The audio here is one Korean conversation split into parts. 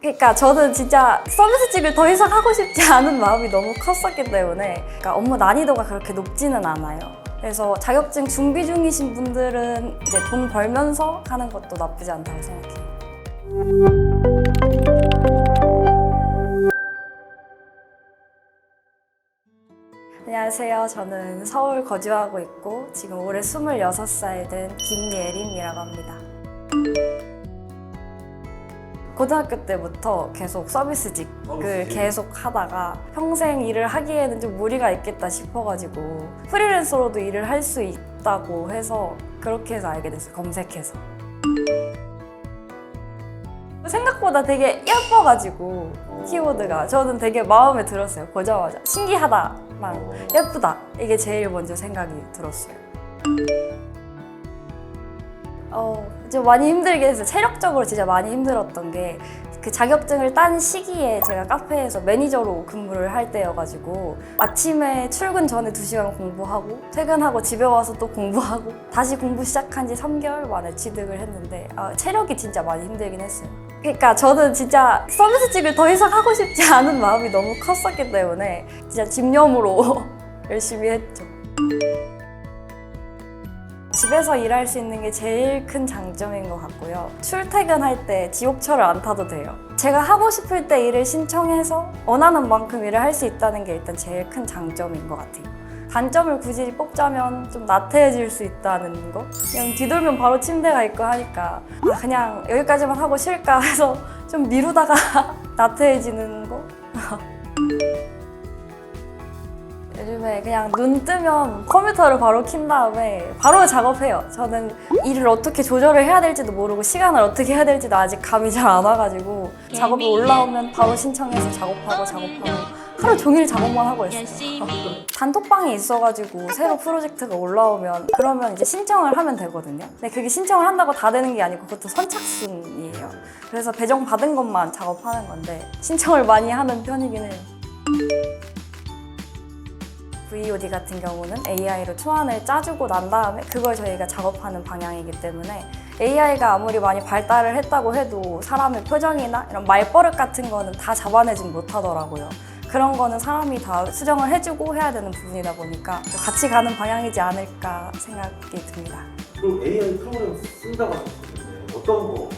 그러니까 저는 진짜 서비스직을 더 이상 하고 싶지 않은 마음이 너무 컸었기 때문에 그러니까 업무 난이도가 그렇게 높지는 않아요. 그래서 자격증 준비 중이신 분들은 이제 돈 벌면서 하는 것도 나쁘지 않다고 생각해요. 안녕하세요. 저는 서울 거주하고 있고 지금 올해 26살 된 김예림이라고 합니다. 고등학교 때부터 계속 서비스직을 서비스직. 계속 하다가 평생 일을 하기에는 좀 무리가 있겠다 싶어가지고 프리랜서로도 일을 할 수 있다고 해서 그렇게 해서 알게 됐어요. 검색해서. 생각보다 되게 예뻐가지고 키워드가 저는 되게 마음에 들었어요. 보자마자 신기하다랑 예쁘다 이게 제일 먼저 생각이 들었어요. 어, 좀 많이 힘들게 했어요. 체력적으로 진짜 많이 힘들었던 게 그 자격증을 딴 시기에 제가 카페에서 매니저로 근무를 할 때여가지고 아침에 출근 전에 2시간 공부하고 퇴근하고 집에 와서 또 공부하고 다시 공부 시작한 지 3개월 만에 취득을 했는데 아, 체력이 진짜 많이 힘들긴 했어요. 그러니까 저는 진짜 서비스직을 더 이상 하고 싶지 않은 마음이 너무 컸었기 때문에 진짜 집념으로 열심히 했죠. 집에서 일할 수 있는 게 제일 큰 장점인 것 같고요. 출퇴근할 때 지옥철을 안 타도 돼요. 제가 하고 싶을 때 일을 신청해서 원하는 만큼 일을 할 수 있다는 게 일단 제일 큰 장점인 것 같아요. 단점을 굳이 뽑자면 좀 나태해질 수 있다는 거? 그냥 뒤돌면 바로 침대가 있고 하니까 아, 그냥 여기까지만 하고 쉴까 해서 좀 미루다가 나태해지는 거? 요즘에 그냥 눈 뜨면 컴퓨터를 바로 킨 다음에 바로 작업해요. 저는 일을 어떻게 조절을 해야 될지도 모르고 시간을 어떻게 해야 될지도 아직 감이 잘 안 와가지고 작업이 올라오면 바로 신청해서 작업하고 작업하고 하루 종일 작업만 하고 있어요. 단톡방이 있어가지고 새로 프로젝트가 올라오면 그러면 이제 신청을 하면 되거든요. 근데 그게 신청을 한다고 다 되는 게 아니고 그것도 선착순이에요. 그래서 배정 받은 것만 작업하는 건데 신청을 많이 하는 편이긴 해요. VOD 같은 경우는 AI로 초안을 짜주고 난 다음에 그걸 저희가 작업하는 방향이기 때문에 AI가 아무리 많이 발달을 했다고 해도 사람의 표정이나 이런 말버릇 같은 거는 다 잡아내진 못하더라고요. 그런 거는 사람이 다 수정을 해주고 해야 되는 부분이다 보니까 같이 가는 방향이지 않을까 생각이 듭니다. 그 AI 프로그램 쓴다고 하셨는데 어떤 거?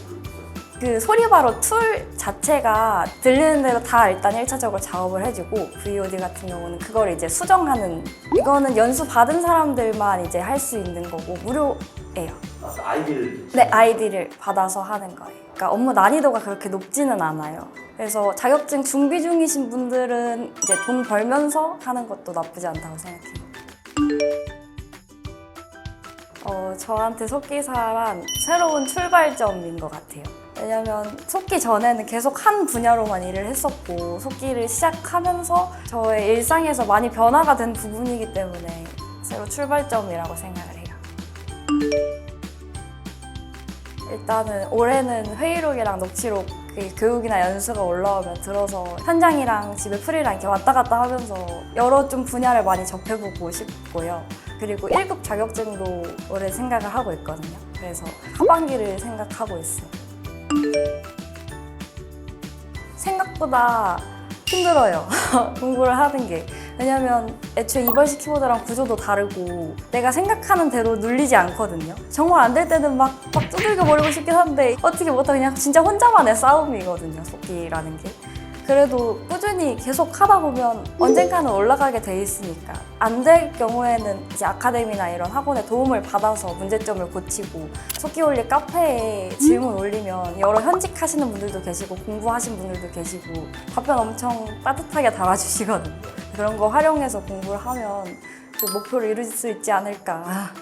그 소리바로 툴 자체가 들리는 대로 다 일단 1차적으로 작업을 해주고 VOD 같은 경우는 그걸 이제 수정하는 이거는 연수 받은 사람들만 이제 할 수 있는 거고 무료예요. 아, 아이디를 네, 아이디를 받아서 하는 거예요. 그러니까 업무 난이도가 그렇게 높지는 않아요. 그래서 자격증 준비 중이신 분들은 이제 돈 벌면서 하는 것도 나쁘지 않다고 생각해요. 어, 저한테 속기사란 새로운 출발점인 것 같아요. 왜냐면 속기 전에는 계속 한 분야로만 일을 했었고 속기를 시작하면서 저의 일상에서 많이 변화가 된 부분이기 때문에 새로 출발점이라고 생각을 해요. 일단은 올해는 회의록이랑 녹취록 그 교육이나 연수가 올라오면 들어서 현장이랑 집에 풀이랑 이렇게 왔다 갔다 하면서 여러 좀 분야를 많이 접해보고 싶고요. 그리고 1급 자격증도 올해 생각을 하고 있거든요. 그래서 하반기를 생각하고 있어요. 생각보다 힘들어요. 공부를 하는 게. 왜냐면 애초에 이발식 키보드랑 구조도 다르고 내가 생각하는 대로 눌리지 않거든요. 정말 안 될 때는 막, 막 두들겨 버리고 싶긴 한데 어떻게 못하 그냥 진짜 혼자만의 싸움이거든요. 속기라는 게. 그래도 꾸준히 계속 하다 보면 언젠가는 올라가게 돼 있으니까 안 될 경우에는 이제 아카데미나 이런 학원의 도움을 받아서 문제점을 고치고 속기올리 카페에 질문 올리면 여러 현직 하시는 분들도 계시고 공부하신 분들도 계시고 답변 엄청 따뜻하게 달아주시거든요. 그런 거 활용해서 공부를 하면 그 목표를 이룰 수 있지 않을까